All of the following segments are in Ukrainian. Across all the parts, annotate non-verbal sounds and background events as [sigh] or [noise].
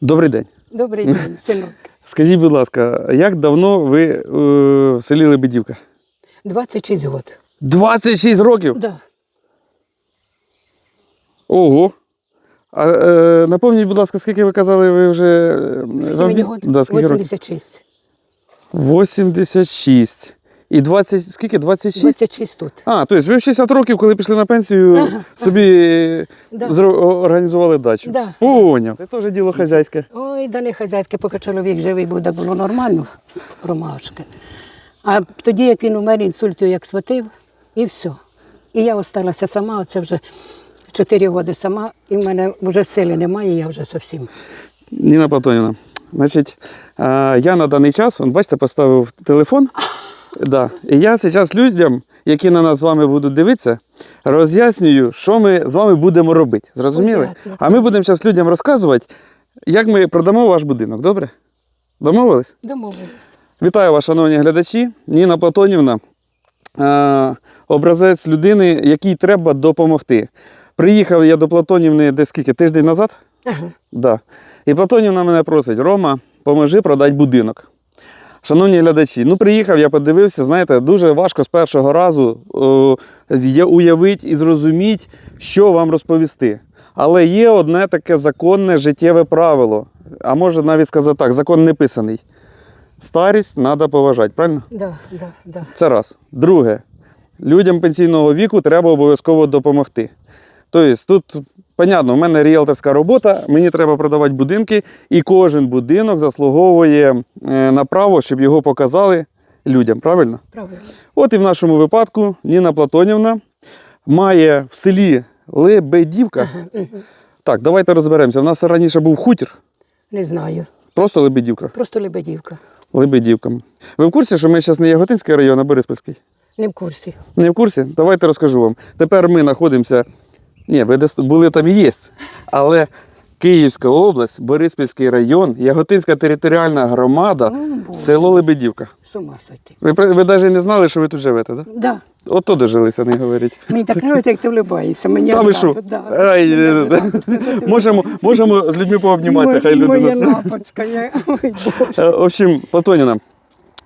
Добрий день. Добрий [laughs] день, синок. Скажіть, будь ласка, як давно ви е, в селі Лебедівка? 26 років. 26 років? Да. Ого. А, е, напомніть, будь ласка, скільки ви казали, ви вже. е, Скільки мені год? Да, скільки років? 86. 86. І 20, скільки? 26? 26 тут. А, тобто ви в 60 років, коли пішли на пенсію, Ага, собі Да. зро- організували дачу. Да. Поняв. Це теж діло хазяйське. Ой, да не хазяйське, поки чоловік живий був, так було нормально, ромашка. А тоді, як він умер, інсульту як схватив, і все. І я осталася сама, оце вже 4 роки сама, і в мене вже сили немає, я вже зовсім. Ніна Платонівна, значить, е, я на даний час, он, бачите, поставив телефон. [laughs] Да. І я зараз людям, які на нас з вами будуть дивитися, роз'яснюю, що ми з вами будемо робити. Зрозуміли? Понятно. А ми будемо зараз людям розказувати, як ми продамо ваш будинок. Добре? Домовились? Домовились. Вітаю вас, шановні глядачі. Ніна Платонівна, е, образець людини, якій треба допомогти. Приїхав я до Платонівни десь скільки? Тиждень назад? Ага. Да. І Платонівна мене просить: Рома, поможи продати будинок. Шановні глядачі, ну приїхав, я подивився, знаєте, дуже важко з першого разу е, уявити і зрозуміти, що вам розповісти. Але є одне таке законне життєве правило, а може навіть сказати так, закон не писаний. Старість треба поважати, правильно? Да, да, да. Це раз. Друге, людям пенсійного віку треба обов'язково допомогти. Тобто, тут, понятно, у мене ріелторська робота, мені треба продавати будинки, і кожен будинок заслуговує е, на право, щоб його показали людям. Правильно? Правильно. От і в нашому випадку Ніна Платонівна має в селі Лебедівка. Так, давайте розберемося. У нас раніше був хутір, Не знаю. просто Лебедівка. Просто Лебедівка. Лебедівка. Ви в курсі, що ми зараз не Яготинський район, а Бориспільський? Не в курсі. Не в курсі? Давайте розкажу вам. Тепер ми знаходимося. Ні, ви десь були там і є. Але Київська область, Бориспільський район, Яготинська територіальна громада, О, село Лебедівка. З ума сойти. Ви, ви навіть не знали, що ви тут живете, так? Да? Да. Ото дожилися, не говоріть. Мені так подобається, як ти влюбаєшся. Мені Та ви що? да. Ай, е, аж е, так, сказати, [laughs] Можемо, можемо з людьми пообніматися, хай Моя- Моя лапочка, я... [laughs] ой, Е, Боже. В общем, Платоніна, е,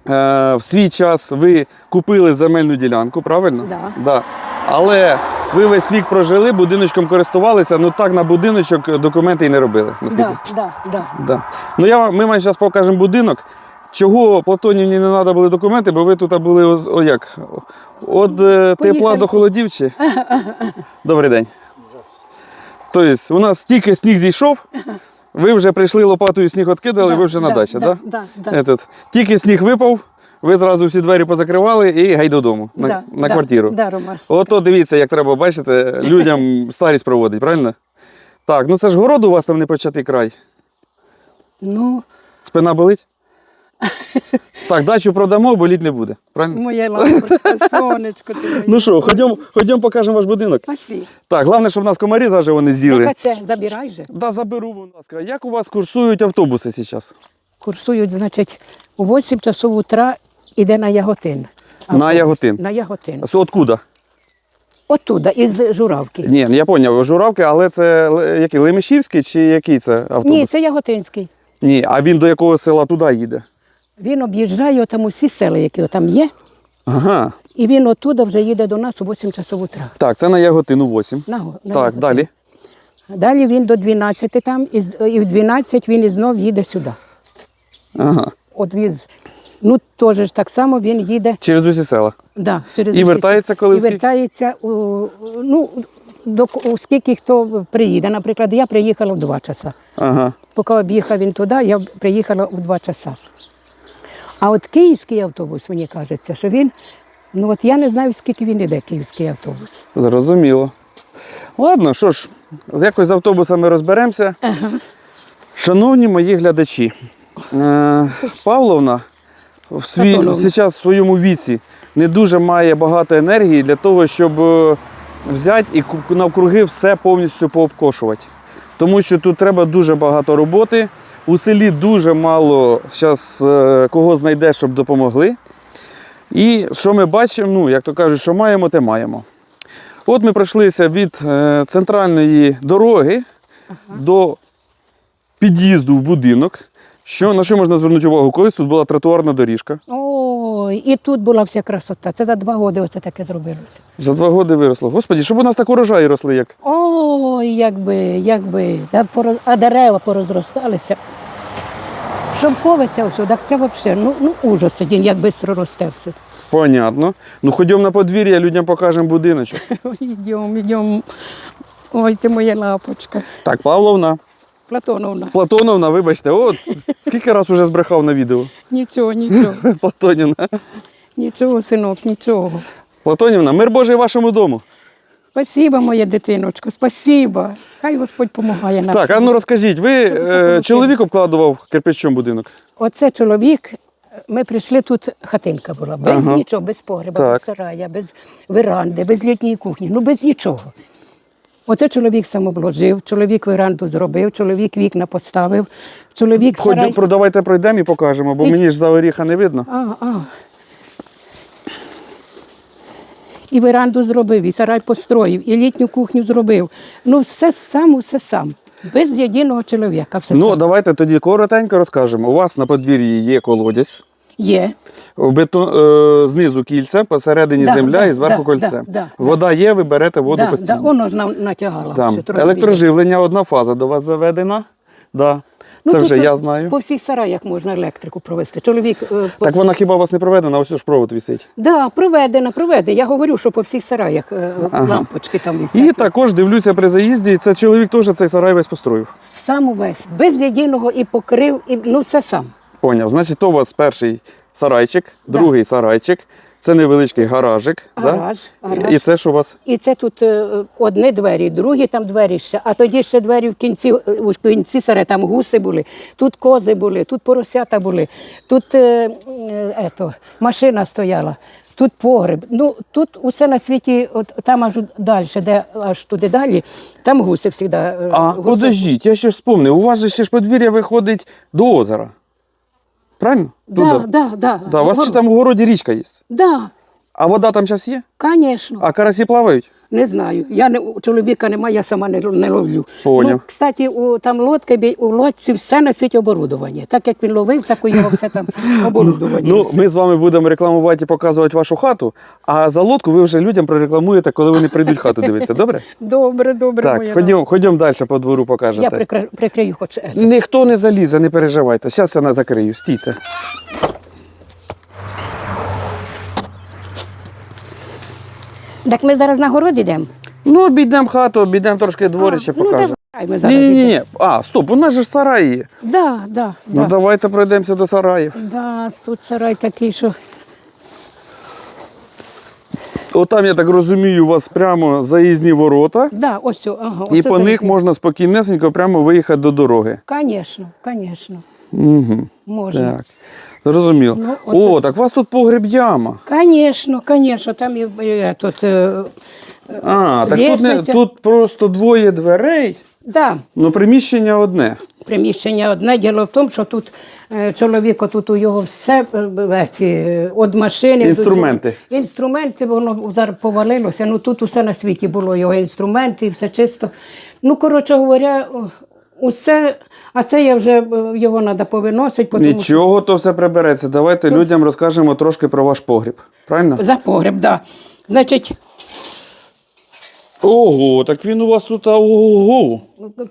в свій час ви купили земельну ділянку, правильно? Да. Да. Але ви весь вік прожили, будиночком користувалися, ну так на будиночок документи і не робили. Наскільки? Да, да, да. Да. Ну я, ми вам зараз покажемо будинок. Чого Платонівні не треба були документи, бо ви тут були о, о як? От е, тепла до холодів чи? Добрий день. Тобто, у нас тільки сніг зійшов, ви вже прийшли лопатою сніг відкидали, ви вже на дачі, да, так? да, да. Этот, тільки сніг випав, ви зразу всі двері позакривали і гай додому на, да, на да, квартиру. Да. Ото дивіться, як треба, бачите, людям [laughs] старість проводить, правильно? Так, ну це ж город у вас там не початий край. Ну, Спина болить? Так, дачу продамо, боліть не буде. Правильно? моя лапочка, сонечко. ти. Ну що, ходімо, ходімо покажемо ваш будинок. Пошли. Так, головне, щоб нас комарі заживо не з'їли. Так, а це забирай же. Да, заберу, будь ласка. Як у вас курсують автобуси зараз? Курсують, значить, у 8 часов утра іде на Яготин. На Яготин. На Яготин. З откуда? Оттуда, із Журавки. Ні, я зрозумів, журавки, але це Л- який, Лемешівський чи який це автобус? Ні, це Яготинський. Ні, а він до якого села туди їде? Він об'їжджає там усі села, які там є, Ага. і він оттуда вже їде до нас у 8 часов утра. Так, це на Яготину 8. На, го- на Так, Яготин. далі. Далі він до 12 там, і, з- і в 12 він і знов їде сюди. Ага. От він, ну теж ж так само він їде Через усі села. да, через І усі вертається коли І в скільки? вертається, у, ну, до, к- у скільки хто приїде. Наприклад, я приїхала в 2 часа. Ага. Поки об'їхав він туди, я приїхала в 2 часа. А от київський автобус, мені кажеться, що він, ну от я не знаю, скільки він іде, київський автобус. Зрозуміло. Ладно, що ж, якось з автобусами розберемося. Шановні мої глядачі, е, Павловна в, свій, зараз в своєму віці не дуже має багато енергії для того, щоб е, взяти і навкруги все повністю пообкошувати. Тому що тут треба дуже багато роботи. У селі дуже мало зараз кого знайде, щоб допомогли. І що ми бачимо, ну, як то кажуть, що маємо, те маємо. От ми пройшлися від е, центральної дороги до під'їзду в будинок. Що, на що можна звернути увагу? Колись тут була тротуарна доріжка. Ой, і тут була вся красота. Це за два роки оце таке зробилося. За два роки виросло. Господі, щоб у нас так урожаї росли, як. Ой, якби, якби, а дерева порозросталися. Шовковиця ось, так це взагалі, ну, ну ужас один, як швидко росте все. Понятно. Ну ходімо на подвір'я, людям покажемо будиночок. [laughs] Йдемо, йдемо. Ой, ти моя лапочка. Так, Павловна, Платоновна. Платоновна, вибачте, от скільки раз уже збрехав на відео. Нічого, нічого, [laughs] Платонівна. нічого, синок, нічого. Платонівна, мир Божий вашому дому. Спасибо, моя дитиночко, спасибо. Хай Господь допомагає нам. Так, а ну розкажіть, ви е, чоловік обкладував кирпичом будинок? Оце чоловік. Ми прийшли тут хатинка була, без Ага. нічого, без погреба, Так. без сарая, без веранди, без літньої кухні, ну без нічого. Оце чоловік сам обложив, чоловік веранду зробив, чоловік вікна поставив, чоловік Ходь, сарай. про- давайте пройдемо і покажемо, бо І- мені ж за оріха не видно. А, а. І веранду зробив, і сарай построїв, і літню кухню зробив. Ну, все сам, все сам. Без єдиного чоловіка. Все Ну, сам. давайте тоді коротенько розкажемо. У вас на подвір'ї є колодязь, Є. в бетон, е, знизу кільце, посередині Да, земля да, і зверху да, кольце. да, да, Вода є, ви берете воду Да, да, постійно. воно ж нам натягало. Там. все, Електроживлення, одна фаза до вас заведена. Да. Ну, Це тут вже я знаю. По всіх сараях можна електрику провести. Чоловік е, по... Так вона хіба у вас не проведена, ось ж провод висить. да, проведена, проведена. Я говорю, що по всіх сараях е, лампочки там висять. І також дивлюся при заїзді, це чоловік теж цей сарай весь построїв. Сам увесь, без єдиного і покрив, і ну все сам. Поняв. Значить, то у вас перший сарайчик, Да. другий сарайчик, це невеличкий гаражик. Гараж, да? гараж. І це що у вас? І це тут е, одні двері, другі там двері ще, а тоді ще двері в кінці, е, у кінці сараї, там гуси були, тут кози були, тут поросята були, тут е, е, ето, машина стояла, тут погреб. Ну, тут усе на світі, от там аж далі, де аж туди далі, там гуси завжди. е, А, гуси. подождіть, я ще ж спомнив, у вас же ще ж подвір'я виходить до озера. Правильно? Да, Туда. да, да. Да, у вас ще там у городі річка є. Да, А вода там зараз є? звісно. А карасі плавають? Не знаю. Я не чоловіка немає, я сама не, не ловлю. Поняв. Ну, кстати, у там лодки у лодці все на світі оборудування. Так як він ловив, так у його все там [laughs] оборудування. Ну, ми з вами будемо рекламувати і показувати вашу хату, а за лодку ви вже людям прорекламуєте, коли вони прийдуть хату дивитися. Добре? [laughs] Добре, добре, Так, ходімо, ходімо далі по двору Я покажете. прикра... прикрию хоч. Ніхто не залізе, не переживайте. Зараз я закрию, стійте. Так ми зараз на город йдемо. Ну, обійдемо хату, обійдемо трошки дворище, ну, покажемо. давай, ми зараз Ні, ні, ні, ні. А, стоп, у нас же ж сарай є. Да, да, Ну да. давайте пройдемося до сараїв. Да, тут сарай такий, що Отам, я так розумію, у вас прямо заїзні ворота, да, ось, о, ага, і оце по них залізний. можна спокійнесенько прямо виїхати до дороги. Конечно, конечно, Угу. можна. Так. Зрозуміло. Ну, О, так у вас тут погреб яма. Конечно, конечно, там і, і тут. Е, А, так тут, не, тут просто двоє дверей, да, але приміщення одне. приміщення одне. Діло в тому, що тут е, чоловік, тут у його все е, е, ті, е, від машини. Інструменти. Інструменти, воно зараз повалилося. Ну тут усе на світі було його інструменти, все чисто. Ну, коротше говоря, усе, а це я вже е, його треба повиносити, тому Нічого, то все прибереться. Давайте людям розкажемо трошки про ваш погріб. Правильно? за погреб, так. Да. Значить, Ого, так він у вас тут ого.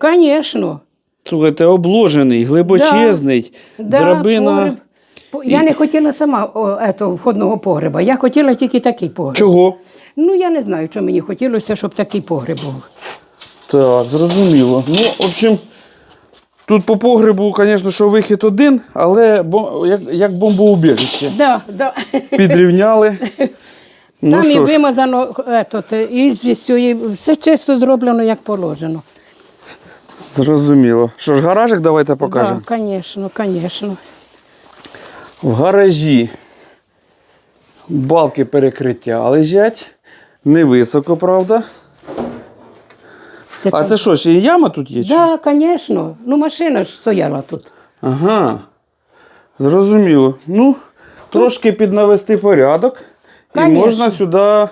звісно. Слухайте, обложений, глибочезний, Да, драбина. погреб. По- Я не хотіла сама о, ето, входного погреба, я хотіла тільки такий погреб. Чого? Ну, я не знаю, що мені хотілося, щоб такий погреб був. Так, зрозуміло. Ну, в общем, тут по погребу, звісно, що вихід один, але бо- як, як бомбоубіжище. Да, да. Підрівняли. [laughs] Ну Там і вимазано етот, ізвістю, і все чисто зроблено, як положено. зрозуміло. Що ж, гаражик давайте покажемо. Так, звісно, звісно. В гаражі балки перекриття лежать. Невисоко, правда. А це що, ще і яма тут є? Так, да, звісно. Ну, машина ж стояла тут. Ага. Зрозуміло. Ну, трошки піднавести порядок. І можна сюди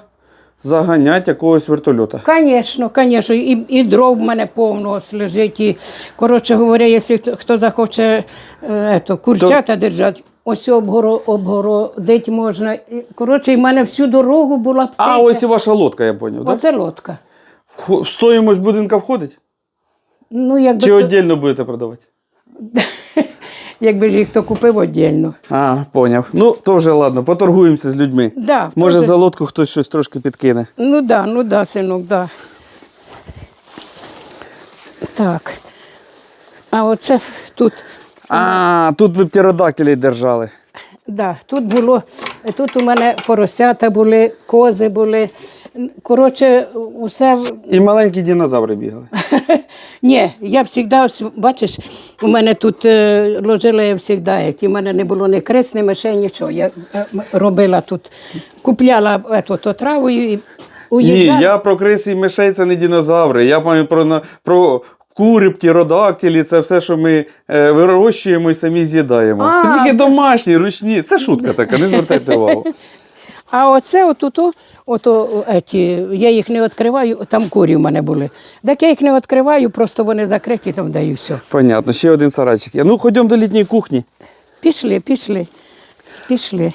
заганяти якогось вертольота. Звісно, звісно, і, і дров в мене повно лежить. І, коротше говоря, якщо хто, захоче е, ето, курчата держати, ось обгоро, обгородити можна. Коротше, і в мене всю дорогу була птиця. А ось і ваша лодка, я зрозумів. Да? Оце лодка. В стоїмость будинка входить? Ну, якби, Чи хто, віддільно будете продавати? [laughs] якби ж їх хто купив віддільно. А, поняв. Ну, то вже ладно, поторгуємося з людьми. Да, Може, теж- за лодку хтось щось трошки підкине. Ну да, ну да, синок, да. Так. А оце тут, А, тут ви птеродактилей держали. да, тут було, тут у мене поросята були, кози були. Коротше, усе. в- І маленькі динозаври бігали. [laughs] Ні, я завжди, бачиш, у мене тут е, ложила я завжди, у мене не було ні крест, ні мишей, нічого. Я е, м- робила тут, купляла ето, то травою і Ні, уїжджала. я про крис і мишей це не динозаври. Я пам'ятаю про, на- про кури, птеродактилі, це все, що ми е, вирощуємо і самі з'їдаємо. А, тільки домашні, ручні. Це шутка така, не звертайте [laughs] увагу. А оце отуто, ото, еті, я їх не відкриваю, там курі в мене були. Так я їх не відкриваю, просто вони закриті там даю все. Понятно, ще один сарайчик. є. Ну, ходімо до літньої кухні. Пішли, пішли, пішли.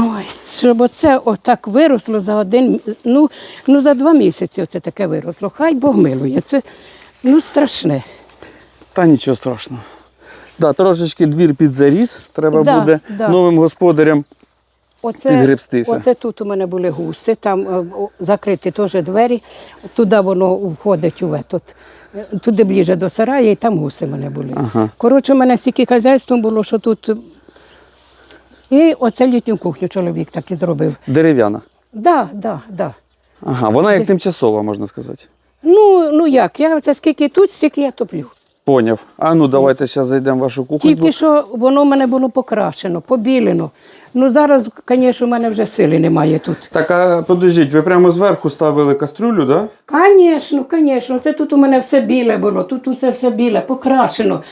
Ой, щоб оце отак виросло за один, ну, ну за два місяці оце таке виросло. Хай Бог милує. Це ну страшне. Та нічого страшного. Да, трошечки двір під заріс. Треба Да, буде да. новим господарям. Оце, Підгребстися. оце тут у мене були гуси, там е, о, закриті теж двері, туди воно входить у тут. Туди ближче до сараю, і там гуси в мене були. Ага. Коротше, у мене стільки хазяйства було, що тут. І оце літню кухню чоловік так і зробив. Дерев'яна. Да, да, да. Ага, вона як тимчасова, можна сказати. Ну, ну як, я це скільки тут, стільки я топлю. Поняв. А ну давайте зараз зайдемо в вашу кухню. Тільки що воно в мене було покрашено, побілено. Ну зараз, звісно, у мене вже сили немає тут. Так, а подождіть, ви прямо зверху ставили кастрюлю, так? Да? Звісно, звісно. Це тут у мене все біле було, тут усе все біле, покрашено.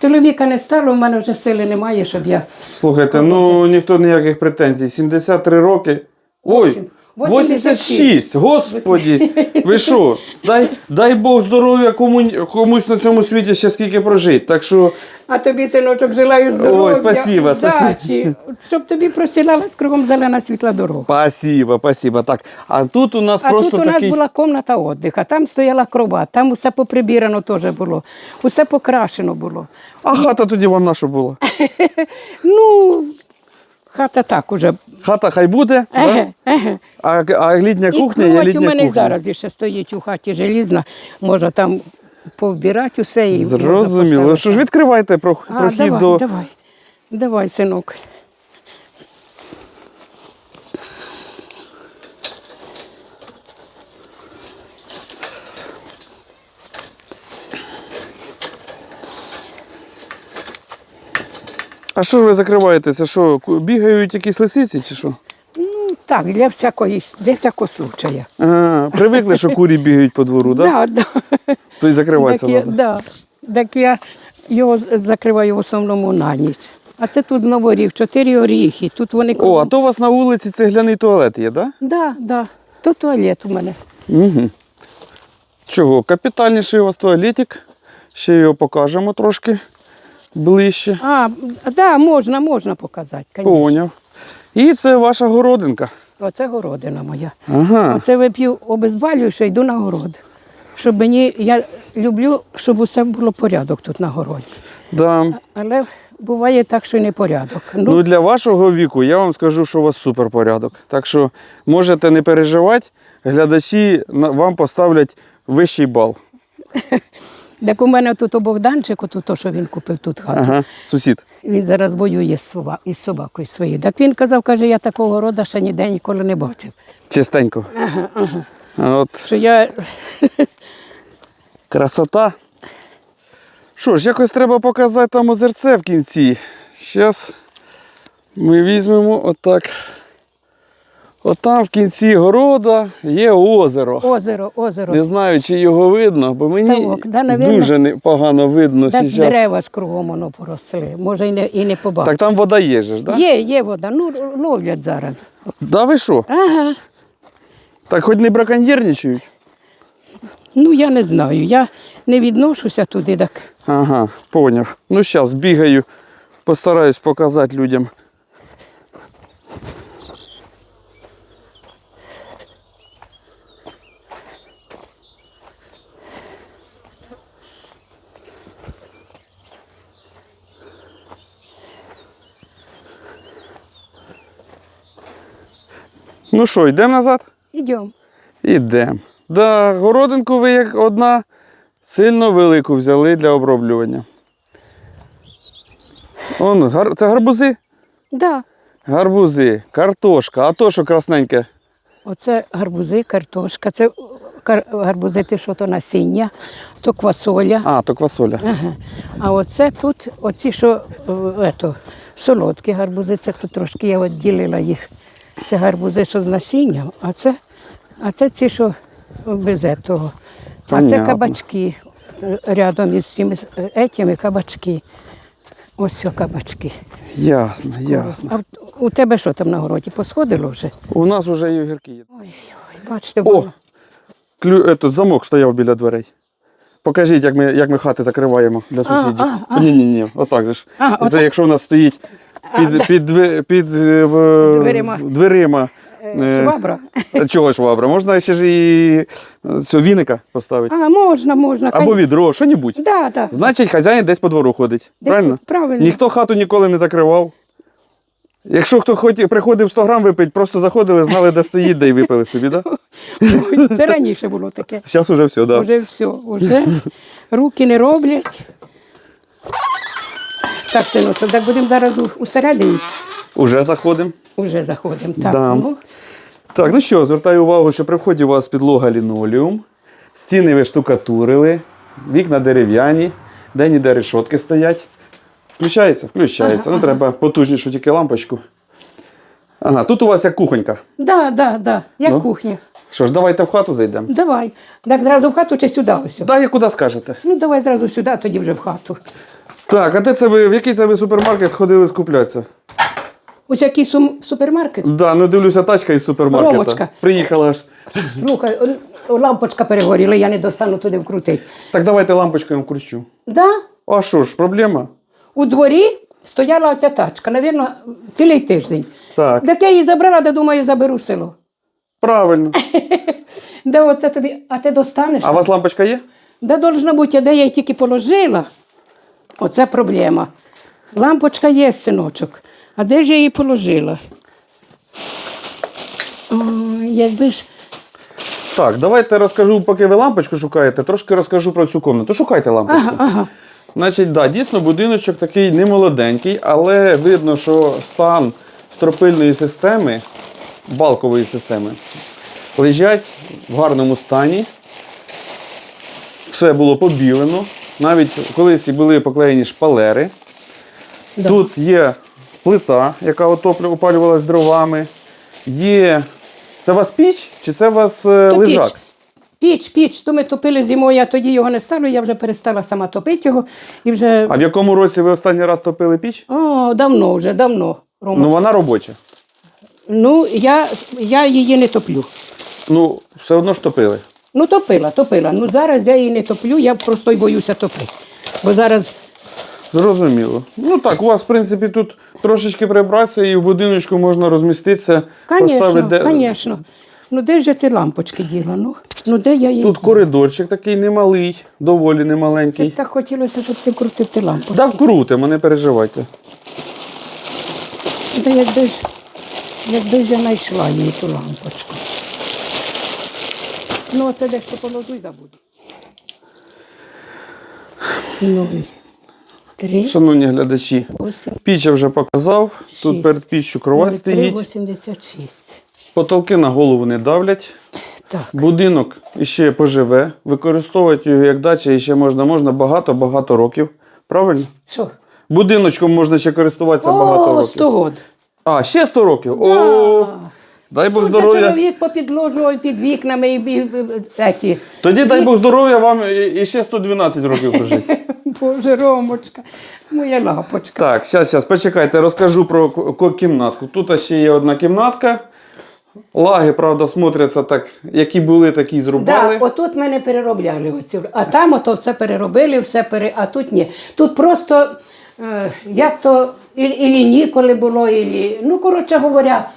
Чоловіка не стало, у мене вже сили немає, щоб я. Слухайте, ну ніхто ніяких претензій. 73 роки. Ой, Вісім. 86. Господі, ви що? Дай, дай Бог здоров'я кому, комусь на цьому світі ще скільки прожити. Так що А тобі, синочок, желаю здоров'я. Ой, спасибо, спасибо. Щоб тобі простілалась кругом зелена світла дорога. спасибо, спасибо. Так, а тут у нас А просто тут у нас такий. була кімната віддиха, там стояла кровать, там усе поприбірано теж було, усе покрашено було. А хата тоді вам наша була. [laughs] Ну, хата так уже. Хата хай буде, да? А, а літня кухня і є літня у мене кухня. зараз ще стоїть у хаті желізна, може там повбирати усе і Зрозуміло. Що ж відкривайте про, А, прохід давай, до. давай, давай, синок. А що ж ви закриваєте? Що, бігають якісь лисиці чи що? Ну, так, для всякої, для всякого случая. А, привикли, що курі бігають по двору, так? Да? Да, да. То й закриватися Так я, да. так я його закриваю в основному на ніч. А це тут новоріг, чотири оріхи. Тут вони О, а то у вас на вулиці цегляний туалет є, так? Да, да. То туалет у мене. Угу. Чого? Капітальніший у вас туалетик. Ще його покажемо трошки ближче. А, да, можна, можна показати. Конечно. Поняв. І це ваша городинка. Оце городина моя. Ага. Оце вип'ю обезвалюю, що йду на город. Щоб мені, я люблю, щоб усе було порядок тут на городі. Да. Але буває так, що не порядок. Ну, Ну, для вашого віку я вам скажу, що у вас супер порядок. Так що можете не переживати, глядачі вам поставлять вищий бал. [laughs] так у мене тут у Богданчику, тут то, що він купив тут хату. Ага, сусід. Він зараз воює із собакою своєю. Так він казав, каже, я такого рода ще ніде ніколи не бачив. Чистенько. Ага, ага. От Що я [laughs] красота. Що ж, якось треба показати там озерце в кінці. Зараз ми візьмемо отак. Отам в кінці города є озеро. Озеро, озеро. Не знаю, чи його видно, бо мені Ставок, да, навірно. дуже погано видно Так зараз. дерева ж кругом воно поросли. Може і не, і не побачити. Так там вода є ж, так? Да? Є, є вода, ну ловлять зараз. Да ви що? Ага. Так хоч не браконьєрничають? Ну я не знаю. Я не відношуся туди, так. Ага, поняв. Ну зараз бігаю, постараюсь показати людям. Ну що, йдемо назад? Ідемо. Ідемо. Да, городинку ви як одна сильно велику взяли для оброблювання. Он, гар... Це гарбузи? Да. Гарбузи, картошка, а то що красненьке. Оце гарбузи, картошка, це кар... гарбузи, ти що то насіння, то квасоля. А, то квасоля. Ага. А оце тут, оці, що е, ето, солодкі гарбузи, це тут трошки я відділила їх. Це гарбузи, що з насінням, а це, а це ці, що без этого. А це кабачки. Рядом із цими етями кабачки. Ось все кабачки. Ясно, ясно. А у тебе що там на городі? Посходило вже? У нас вже і огірки є. Ой, ой, бачите, О! Клю... Ето, замок стояв біля дверей. Покажіть, як ми, як ми хати закриваємо для сусідів. а. Ні, отак же ж. А, Це отак? якщо у нас стоїть під, під, під, е, Дверима. дверима. Е, е, Швабра. Чого швабра? Можна ще ж і е, цього віника поставити. А, можна, можна. Або конечно. відро, що-небудь. Да, да. Значить, хазяїн десь по двору ходить. Десь правильно? правильно. Ніхто хату ніколи не закривав. Якщо хто хоч приходив 100 грам випити, просто заходили, знали, де стоїть, де й випили собі, так? Да? Це раніше було таке. Зараз уже все, так. Да. Уже все, уже руки не роблять. Так, синочок, так будемо зараз у- усередині. Уже заходимо. Уже заходимо. Так, Да. ну, Так, ну що, звертаю увагу, що при вході у вас підлога лінолеум, стіни ви штукатурили, вікна дерев'яні, де ніде решотки стоять. Включається? Включається. ну, треба потужнішу тільки лампочку. Ага, тут у вас як кухонька. да, да, да, як Ну. кухня. Що ж, давайте в хату зайдемо. Давай. Так зразу в хату чи сюди ось? Да, я куди скажете. Ну давай зразу сюди, тоді вже в хату. Так, а де це ви, в який це ви супермаркет ходили скуплятися? Ось який сум- супермаркет. Да, ну дивлюся, тачка із супермаркета. Ромочка. Приїхала аж. Слухай, о- лампочка перегоріла, я не достану туди вкрутити. Так давайте лампочкою вкручу. Да, А що ж, проблема? у дворі стояла оця тачка, навірно, цілий тиждень. Так, Так я її забрала, де думаю, заберу в село. правильно. [laughs] Де оце тобі, а ти достанеш? А у вас лампочка є? Де должна бути, де я її тільки положила? Оце проблема. Лампочка є, синочок. А де ж я її положила? Якби ж. Так, давайте розкажу, поки ви лампочку шукаєте, трошки розкажу про цю кімнату. Шукайте лампочку. Ага, ага. Значить, да, дійсно, будиночок такий не молоденький, але видно, що стан стропильної системи, балкової системи, лежать в гарному стані. Все було побілено. Навіть колись були поклеєні шпалери. Да. Тут є плита, яка опалювалась дровами. Є. Це у вас піч чи це у вас е, То лежак? Піч. Піч, піч, то ми топили зимою, а тоді його не стало, я вже перестала сама топити його. І вже... А в якому році ви останній раз топили піч? О, давно вже, давно. Рома. Ну, вона робоча. Ну, я, я її не топлю. Ну, все одно ж топили. Ну, топила, топила. Ну зараз я її не топлю, я просто й боюся топити. Бо зараз Зрозуміло. Ну так, у вас, в принципі, тут трошечки прибратися і в будиночку можна розміститися, поставити. Де- звісно. Ну де ж я ті лампочки діла? Ну, ну де я її? Тут діла? коридорчик такий немалий, доволі Це немаленький. так хотілося, щоб ти крутив ті лампочки. Да вкрутимо, не переживайте. Та якби ж, якби ж я знайшла її ту лампочку. Ну, оце дещо положу і забуду. Ну, три, Шановні глядачі, восемь, піч я вже показав. Тут Шість. перед піччю кровать стоїть. 86. Потолки на голову не давлять. Так. Будинок іще поживе, використовувати його як дача ще можна, можна багато-багато років. Правильно? Що? Будиночком можна ще користуватися багато О, років. 100 год. А, ще 100 років? Да. О, Дай Бог же здоров'я. чоловік попідложував під вікнами і, і, і, еті. Тоді дай Бог здоров'я вам і, і ще 112 років прожити. [laughs] Боже, Ромочка, моя лапочка. Так, зараз, зараз, почекайте, розкажу про кімнатку. Тут ще є одна кімнатка. Лаги, правда, смотряться так, які були, такі й зрубали. Да, отут ми не переробляли оці, а там ото все переробили, все пере... а тут ні. Тут просто е, як то і, ілі ніколи було, ілі... ну, коротше говоря,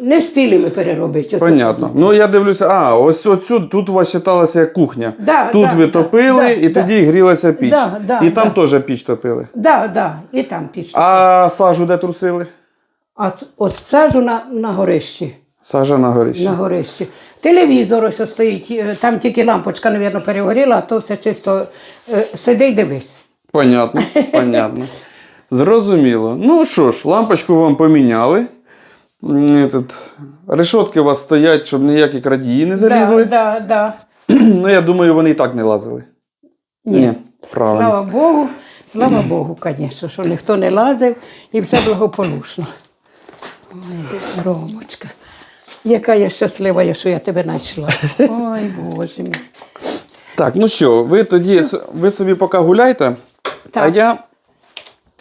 не встигли ми переробити. Понятно. Ну я дивлюся, а, ось оцю, тут у вас вважалася як кухня. Да, тут да, ви топили да, і да. тоді грілася піч. Да, да, і там да. теж піч топили. Да, да, і там пішло. А сажу де трусили? А от сажу на, на горищі. Сажа на горищі. На горищі. Телевізор ось стоїть, е, там тільки лампочка, мабуть, перегоріла, а то все чисто е, сиди й дивись. Понятно, [laughs] понятно. Зрозуміло. Ну що ж, лампочку вам поміняли. Этот, решотки у вас стоять, щоб ніякі крадії не залізли. Да, да, да. [clears throat] Ну, я думаю, вони і так не лазили. Ні. Ні, правильно. Слава Богу, слава Богу, звісно, що ніхто не лазив і все благополучно. Ой, Ромочка, яка я щаслива, що я тебе знайшла. Ой, Боже мій. Так, ну що, ви тоді ви собі поки гуляйте, а я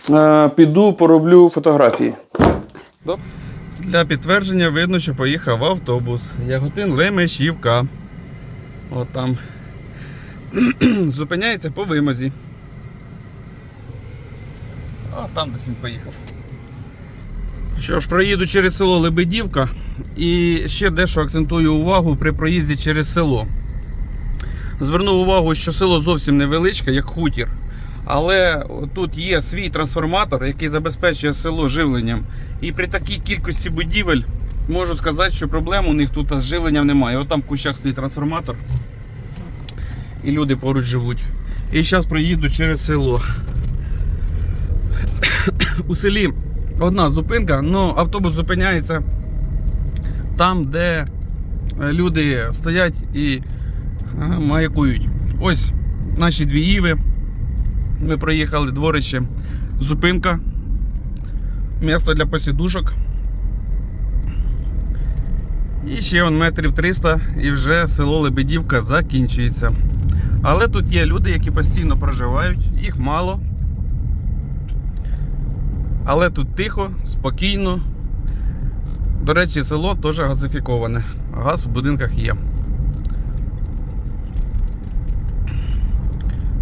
е, піду пороблю фотографії. Доп- Для підтвердження видно, що поїхав автобус. Яготин Лемешівка. От там. [clears throat] Зупиняється по вимозі. А там десь він поїхав. Що ж, проїду через село Лебедівка і ще дещо акцентую увагу при проїзді через село. Звернув увагу, що село зовсім невеличке, як хутір. Але тут є свій трансформатор, який забезпечує село живленням. І при такій кількості будівель можу сказати, що проблем у них тут з живленням немає. От там в кущах стоїть трансформатор. І люди поруч живуть. І зараз проїду через село. [coughs] У селі одна зупинка, але автобус зупиняється там, де е, люди стоять і маякують. Ось наші дві іви. Ми проїхали дворище, зупинка, місто для посідушок. І ще он метрів 300 і вже село Лебедівка закінчується. Але тут є люди, які постійно проживають, їх мало. Але тут тихо, спокійно. До речі, село теж газифіковане. Газ в будинках є.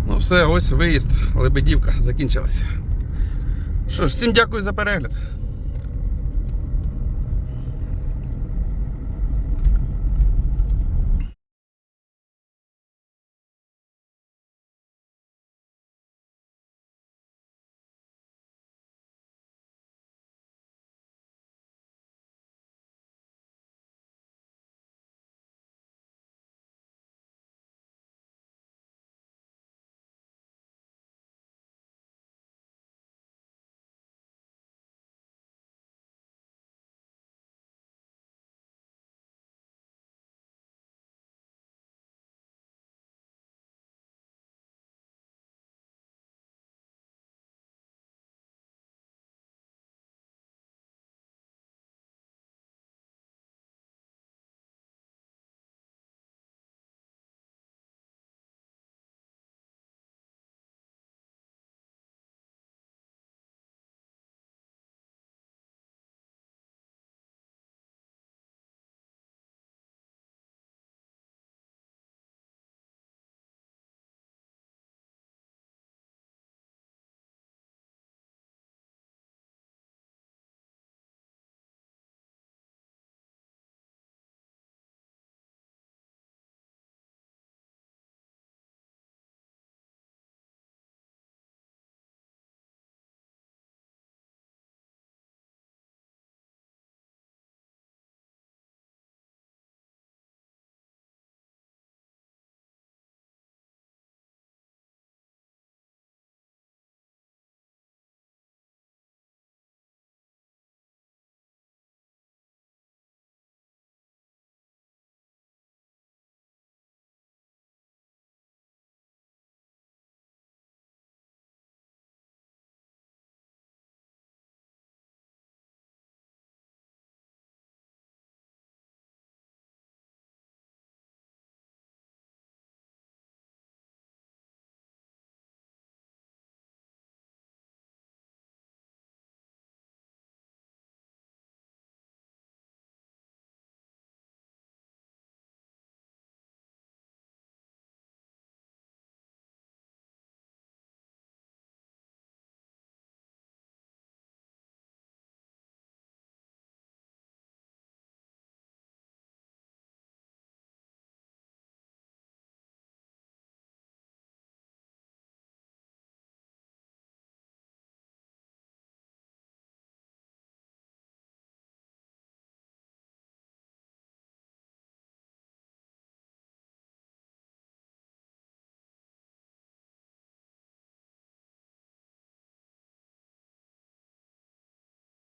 Ну все, ось виїзд, Лебедівка закінчилася. Що ж, всім дякую за перегляд.